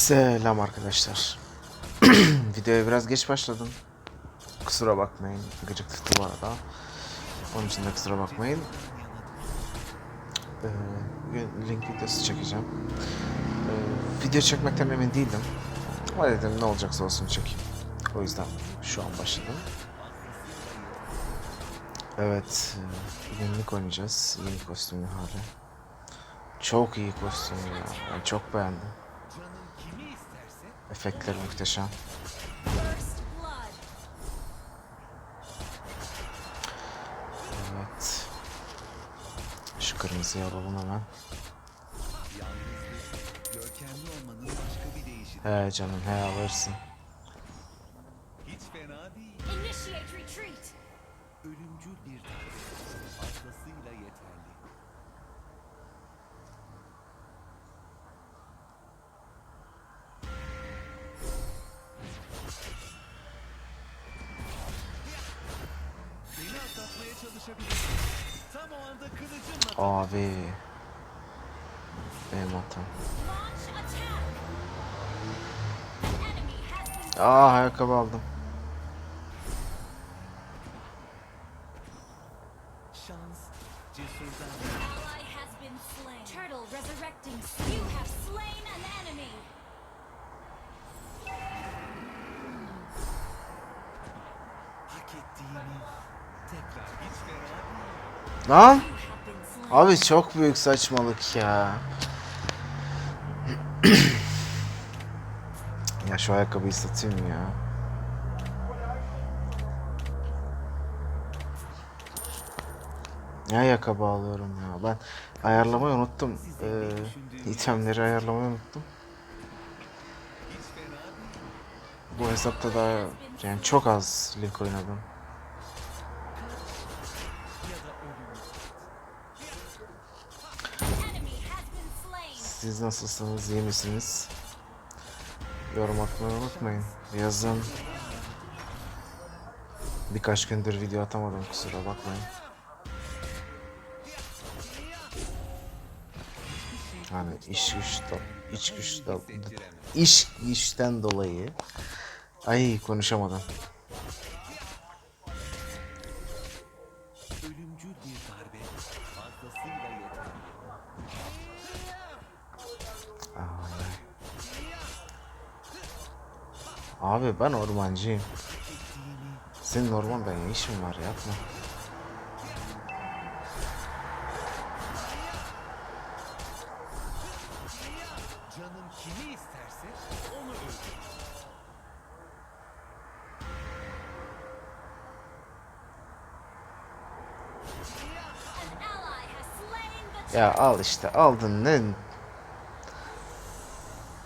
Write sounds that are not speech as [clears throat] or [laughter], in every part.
Selam arkadaşlar. [clears throat] Videoya biraz geç başladım. Kusura bakmayın. Gıcık tuttu bu arada. Onun için de kusura bakmayın. Ee, link videosu çekeceğim. Ee, video çekmekten emin değildim. Ama dedim ne olacaksa olsun çekeyim. O yüzden şu an başladım. Evet. e, Bugün Link oynayacağız. Yeni kostümlü hali. Çok iyi kostüm ya. Ben çok beğendim. Efektler muhteşem. Evet. Şu kırmızıyı alalım hemen. He canım he alırsın. Hiç fena değil. Lan. Abi çok büyük saçmalık ya. ya şu ayakkabıyı satayım ya. Ne ayakkabı alıyorum ya. Ben ayarlamayı unuttum. Ee, itemleri ayarlamayı unuttum. Bu hesapta da yani çok az Link oynadım. Siz nasılsınız? iyi misiniz? Yorum atmayı unutmayın. Yazın. Birkaç gündür video atamadım kusura bakmayın. Hani iş güçten, iç güçten, iş güçten dolayı. Ay konuşamadım. Abi ben ormancıyım. Senin ormanda ne işin var yapma. Ya al işte aldın ne?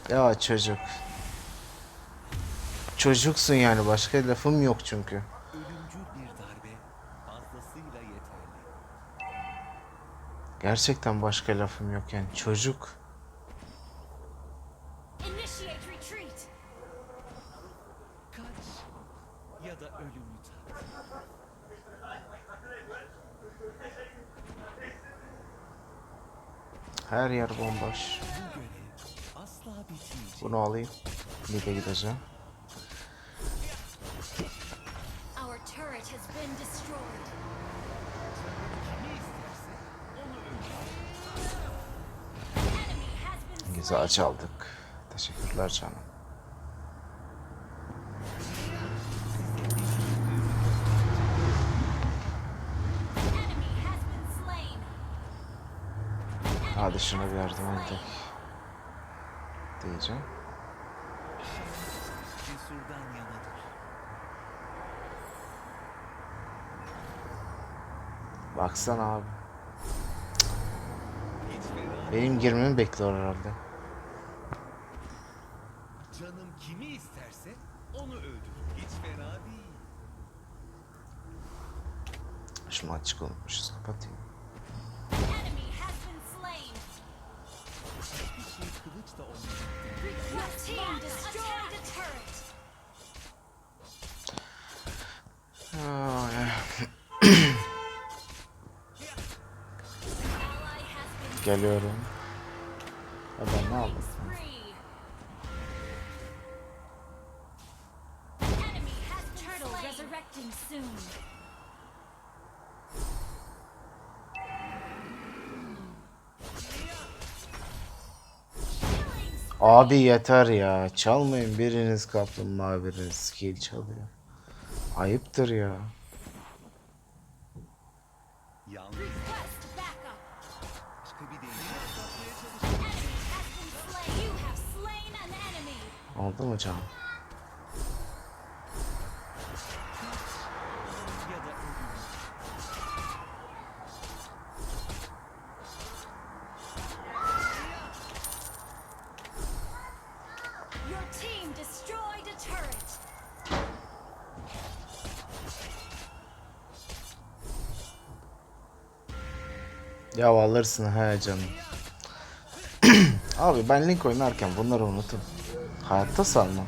Ya çocuk. Çocuksun yani başka lafım yok çünkü. Ölümcül bir darbe fazlasıyla yeterli. Gerçekten başka lafım yok yani çocuk. Her yer bomboş. Bunu alayım. Bir de gideceğim. Turret has been destroyed. Güzel çaldık. Teşekkürler canım. Hadi şuna bir yardım edelim. Diyeceğim. Cesurdan yanadır. Baksana abi. Hiç fena Benim girmemi bekliyor herhalde. Canım kimi isterse onu öldür. Hiç fena değil. Şunu açık unutmuşuz. Kapatayım. Enemy has Geliyorum. Adam ne yapasın? Abi yeter ya. Çalmayın biriniz kaplumbağa biriniz skill çalıyor. Ayıptır ya. Yalnız a turret. Ya alırsın he canım. [clears throat] Abi ben Link oynarken bunları unutup hayatta salmam.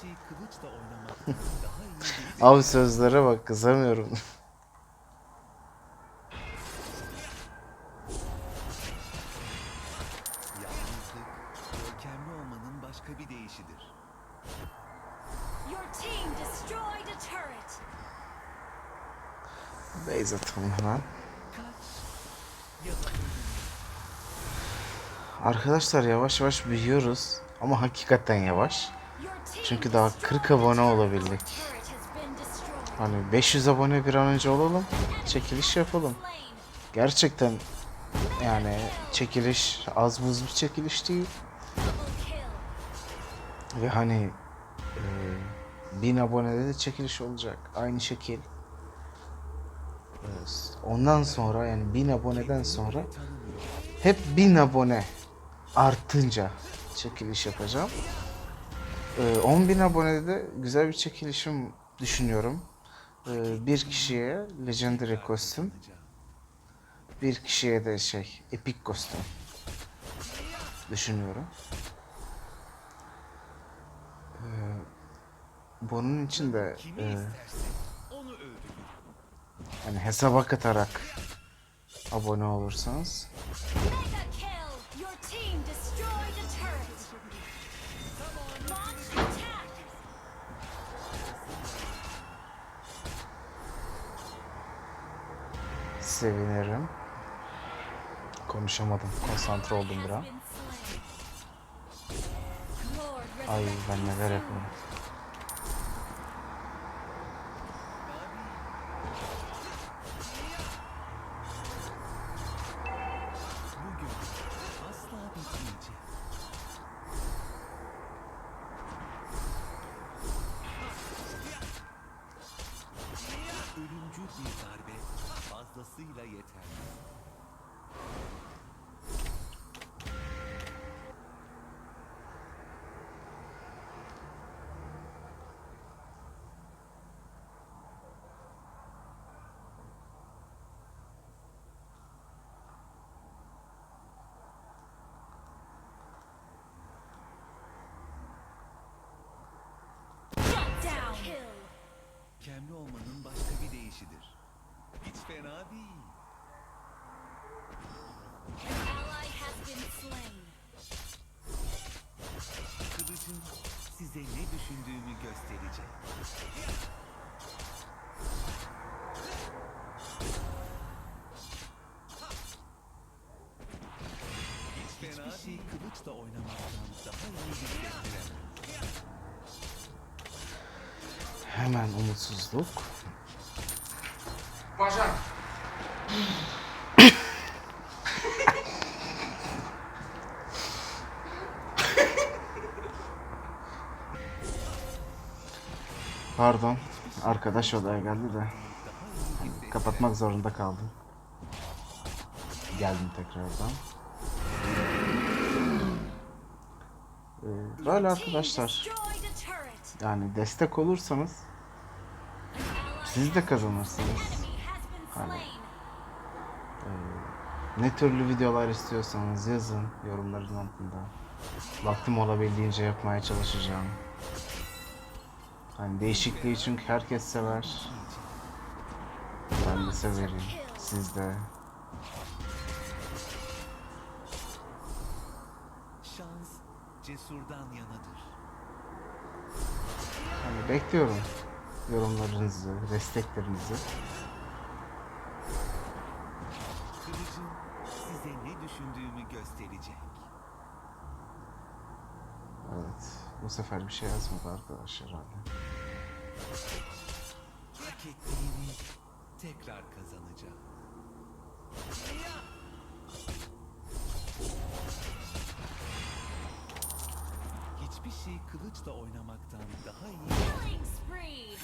Şey. [laughs] Abi sözlere bak kızamıyorum. Arkadaşlar yavaş yavaş büyüyoruz. Ama hakikaten yavaş. Çünkü daha destroyed 40 abone olabildik. Hani 500 abone bir an önce olalım. Çekiliş yapalım. Gerçekten yani çekiliş az buz bir çekiliş değil. Ve hani e, 1000 abonede de çekiliş olacak. Aynı şekil. Ondan sonra yani 1000 aboneden sonra hep 1000 abone artınca çekiliş yapacağım. E, 10.000 abonede de güzel bir çekilişim düşünüyorum. E, bir kişiye Legendary kostüm, bir kişiye de şey Epic kostüm düşünüyorum. E, bunun için de e, hani hesaba katarak abone olursanız sevinirim. Konuşamadım. Konsantre oldum bir an. Has been slain. Lord Ay ben neler yapıyorum. Kemli olmanın başka bir deyişidir. Hiç fena değil. Kılıcım size ne düşündüğümü gösterecek. Hiç fena Hiçbir şey kılıçla oynamaktan daha iyi hissettiremez. Hemen umutsuzluk. Pardon. Arkadaş odaya geldi de. Kapatmak zorunda kaldım. Geldim tekrardan. Ee, Böyle arkadaşlar. Yani destek olursanız siz de kazanırsınız. Hani- slain. Ne türlü videolar istiyorsanız yazın yorumların altında. Vaktim olabildiğince yapmaya çalışacağım. Hani değişikliği çünkü herkes sever. Ben de severim. Siz de. Şans cesurdan yanadır. Hani bekliyorum yorumlarınızı, desteklerinizi. Kılıcım size ne düşündüğümü gösterecek. Evet. Bu sefer bir şey yazmadı arkadaşlar herhalde. Hak ettiğimi tekrar kazanacağım. Şey kılıçla oynamaktan daha iyi. Killing spree.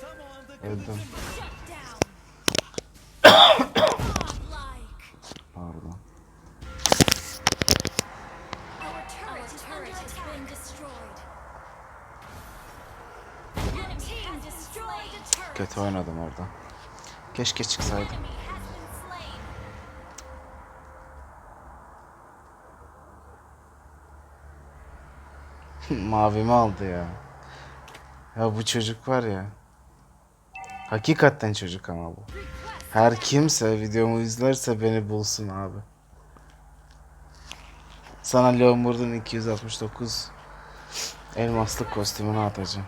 Tam o anda kılıcım. Pardon. Kötü oynadım orada. Keşke çıksaydım. Enemy has been slain. Mavimi aldı ya. Ya bu çocuk var ya. Hakikaten çocuk ama bu. Her kimse videomu izlerse beni bulsun abi. Sana Leonard'ın 269 elmaslı kostümünü atacağım.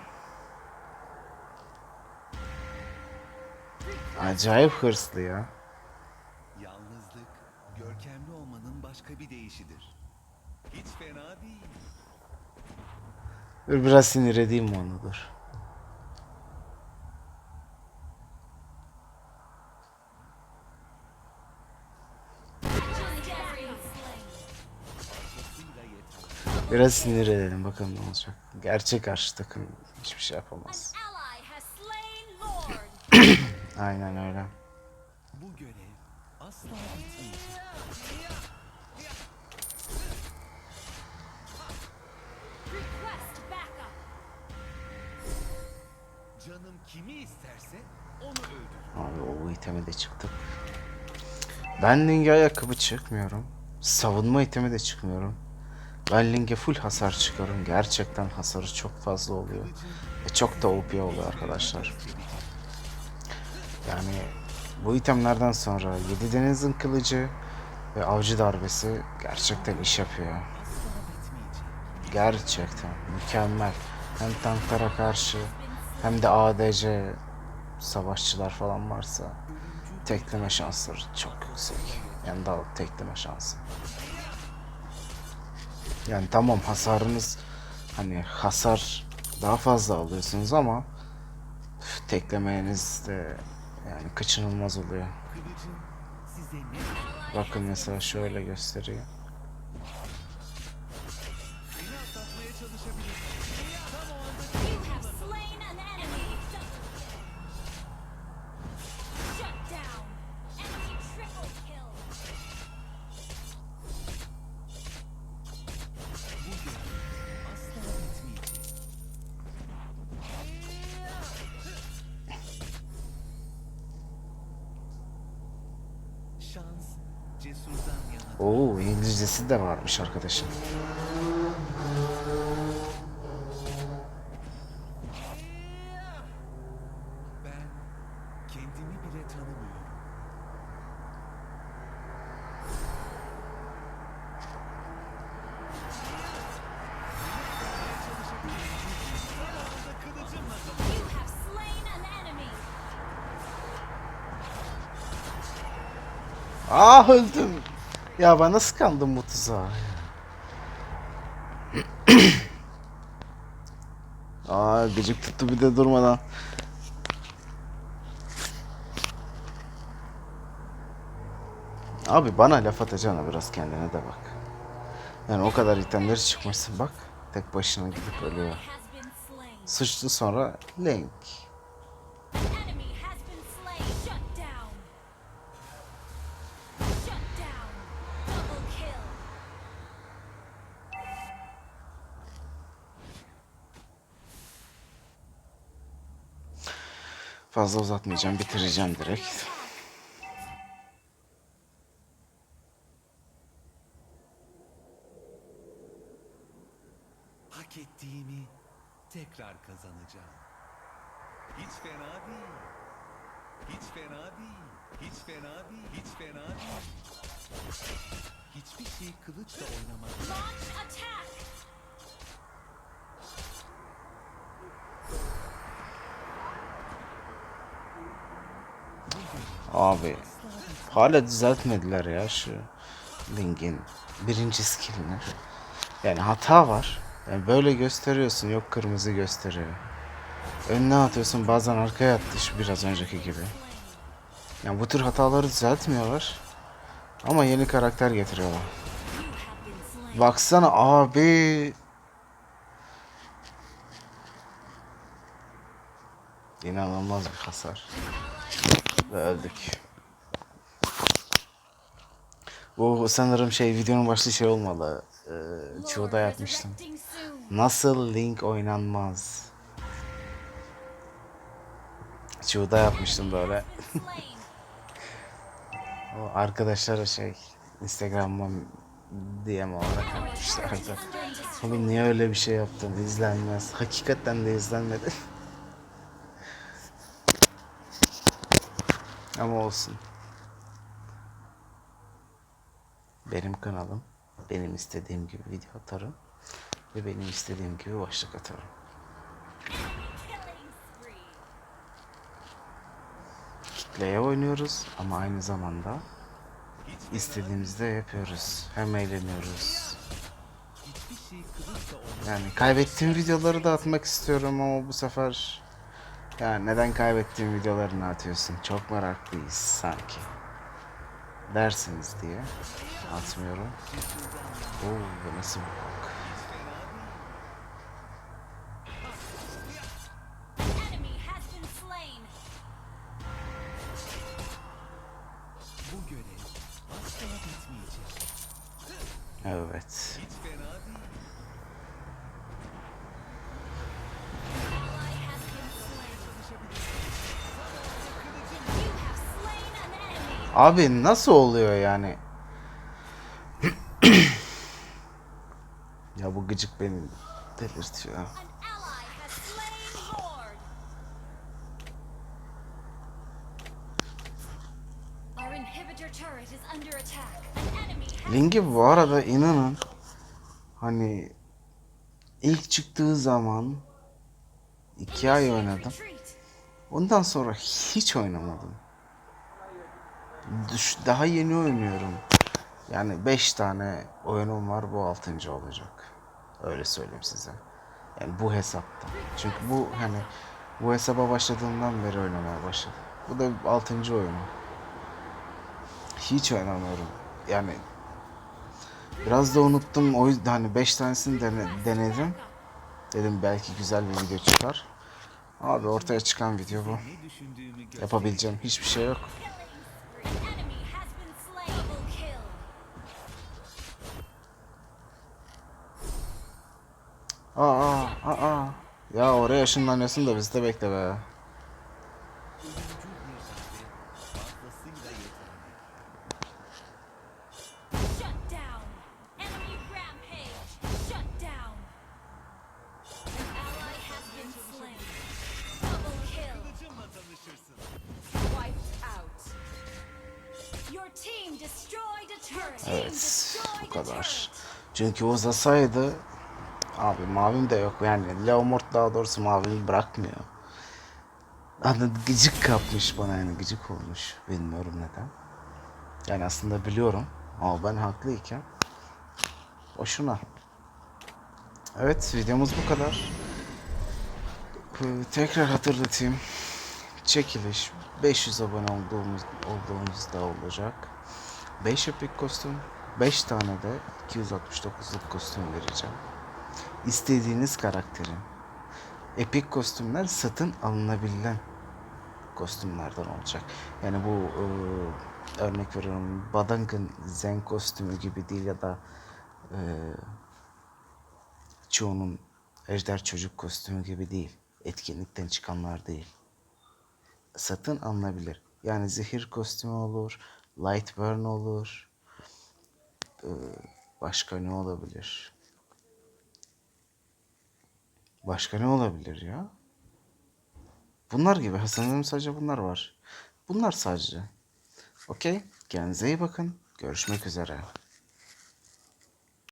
Acayip hırslı ya. Yalnızlık, görkemli olmanın başka bir deyişidir. Hiç fena değil. Dur biraz sinir edeyim mi onu dur. Biraz sinir edelim bakalım ne olacak. Gerçek karşı takım hiçbir şey yapamaz. [coughs] Aynen öyle. Bu görev asla bitmeyecek. Kimi isterse onu öldür. Abi o iteme de çıktık. Ben Ling'e ayakkabı çıkmıyorum. Savunma itemi de çıkmıyorum. Ben Ling'e full hasar çıkarım. Gerçekten hasarı çok fazla oluyor. Ve çok da OP oluyor arkadaşlar. Yani bu itemlerden sonra Yedi Deniz'in kılıcı ve avcı darbesi gerçekten iş yapıyor. Gerçekten mükemmel. Hem tanklara karşı hem de ADC savaşçılar falan varsa tekleme şansları çok yüksek. Yani daha tekleme şansı. Yani tamam hasarınız hani hasar daha fazla alıyorsunuz ama üf, teklemeniz de yani kaçınılmaz oluyor. Bakın mesela şöyle gösteriyor. Oo İngilizcesi de varmış arkadaşım. Ben kendimi bile tanımıyorum. Ah öldüm. Ya ben nasıl kandım bu tuzağa? Aa [clears throat] gıcık tuttu bir de durmadan. Abi bana laf atacağına biraz kendine de bak. Yani o kadar itemleri çıkmışsın bak. Tek başına gidip ölüyor. Sıçtı sonra Link. Fazla uzatmayacağım, bitireceğim direkt. Hak ettiğimi tekrar kazanacağım. Hiç fena değil. Hiç fena değil. Hiç fena değil. Hiç fena değil. Hiçbir şey kılıçla oynamak. Launch attack! Abi hala düzeltmediler ya şu Link'in birinci skillini. Yani hata var. Yani böyle gösteriyorsun yok kırmızı gösteriyor. Önüne atıyorsun bazen arkaya attı şu biraz önceki gibi. Yani bu tür hataları düzeltmiyorlar. Ama yeni karakter getiriyorlar. Baksana abi. İnanılmaz bir hasar. Ve öldük. Bu sanırım şey videonun başlığı şey olmalı. Ee, çoğu da Lord yapmıştım. Nasıl Link oynanmaz? Çoğu da yapmıştım böyle. [laughs] O arkadaşlara şey Instagram'ıma DM olarak attack. Oğlum niye öyle bir şey yaptın? İzlenmez. Hakikaten de izlenmedi. [laughs] Ama olsun. Benim kanalım. Benim istediğim gibi video atarım. Ve benim istediğim gibi başlık atarım. Kitleye oynuyoruz ama aynı zamanda istediğimizde yapıyoruz. Hem eğleniyoruz. Yani kaybettiğim videoları da atmak istiyorum ama bu sefer yani neden kaybettiğim videolarını atıyorsun? Çok meraklıyız sanki. Dersiniz diye atmıyorum. Oo bu nasıl bir bak. Enemy Abi nasıl oluyor yani? ya bu gıcık beni delirtiyor. Link'i bu arada inanın hani ilk çıktığı zaman iki ay oynadım. Ondan sonra hiç oynamadım. Daha yeni oynuyorum. Yani 5 tane oyunum var bu 6. olacak. Öyle söyleyeyim size. Yani bu hesapta. Çünkü bu hani bu hesaba başladığımdan beri oynamaya başladım. Bu da 6. oyunum. Hiç oynamıyorum. Yani biraz da unuttum. O yüzden hani 5 tanesini dene- denedim. Dedim belki güzel bir video çıkar. Abi ortaya çıkan video bu. Yapabileceğim hiçbir şey yok. Aa, aa. Ya oraya ışınlanıyorsun da bizi de bekle be. Ölümcül bir darbe fazlasıyla yeterli. Shut down. Enemy rampage. Shut down. An ally has been slain. Double kill. Kılıcımla tanışırsın. Wiped out. Your team destroyed a turret. Team Evet, bu kadar. Çünkü uzasaydı abi mavim de yok yani Leomort daha doğrusu mavimi bırakmıyor. Hani gıcık kapmış bana yani gıcık olmuş bilmiyorum neden. Yani aslında biliyorum ama ben haklıyken boşuna. Evet videomuz bu kadar. Ee, Tekrar hatırlatayım. Çekiliş 500 abone olduğumuz olduğumuzda olacak. 5 epik kostüm, 5 tane de 269'luk kostüm vereceğim. İstediğiniz karakterin. Epik kostümler satın alınabilen kostümlerden olacak. Yani bu e, örnek veriyorum Badangan Zen kostümü gibi değil ya da e, çoğunun Ejder Çocuk kostümü gibi değil. Etkinlikten çıkanlar değil satın alınabilir. Yani zehir kostümü olur, light burn olur. Ee, başka ne olabilir? Başka ne olabilir ya? Bunlar gibi. Sanırım sadece bunlar var. Bunlar sadece. Okey. Kendinize iyi bakın. Görüşmek üzere.